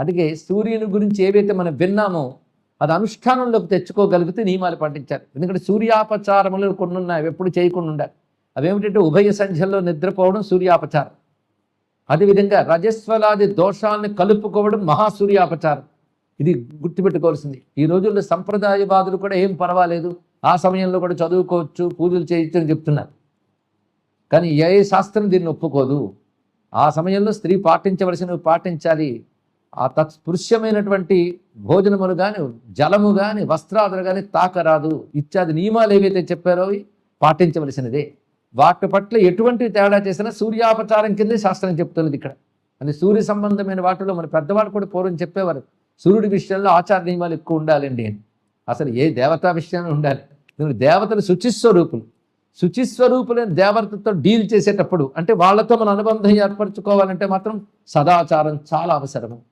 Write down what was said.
అందుకే సూర్యుని గురించి ఏవైతే మనం విన్నామో అది అనుష్ఠానంలోకి తెచ్చుకోగలిగితే నియమాలు పాటించాలి. ఎందుకంటే సూర్యాపచారములు కొన్ని ఉన్నాయి అవి ఎప్పుడు చేయకుండా ఉండాలి. అవేమిటంటే ఉభయ సంధ్యల్లో నిద్రపోవడం సూర్యాపచారం. అదేవిధంగా రజస్వలాది దోషాలను కలుపుకోవడం మహాసూర్యాపచారం. ఇది గుర్తుపెట్టుకోవాల్సింది. ఈ రోజుల్లో సంప్రదాయవాదులు కూడా ఏం పర్వాలేదు. ఆ సమయంలో కూడా చదువుకోవచ్చు పూజలు చేయొచ్చు అని చెప్తున్నారు. కానీ ఏ శాస్త్రం దీన్ని ఒప్పుకోదు. ఆ సమయంలో స్త్రీ పాటించవలసినవి పాటించాలి. ఆ తత్స్పృశ్యమైనటువంటి భోజనములు కానీ జలము కానీ వస్త్రాదులు కానీ తాకరాదు. ఇత్యాది నియమాలు ఏవైతే చెప్పారో అవి పాటించవలసినదే. వాటి పట్ల ఎటువంటి తేడా చేసినా సూర్యాపచారం కిందే శాస్త్రం చెప్తున్నది ఇక్కడ. అది సూర్య సంబంధమైన వాటిలో మన పెద్దవాళ్ళు కూడా పూర్వం చెప్పేవారు. సూర్యుడి విషయంలో ఆచార నియమాలు ఎక్కువ ఉండాలండి అని. అసలు ఏ దేవతా విషయంలో ఉండాలి? ఎందుకంటే దేవతలు శుచిస్వరూపులు. శుచిస్వరూపులైన దేవతతో డీల్ చేసేటప్పుడు అంటే వాళ్ళతో మన అనుబంధం ఏర్పరచుకోవాలంటే మాత్రం సదాచారం చాలా అవసరము.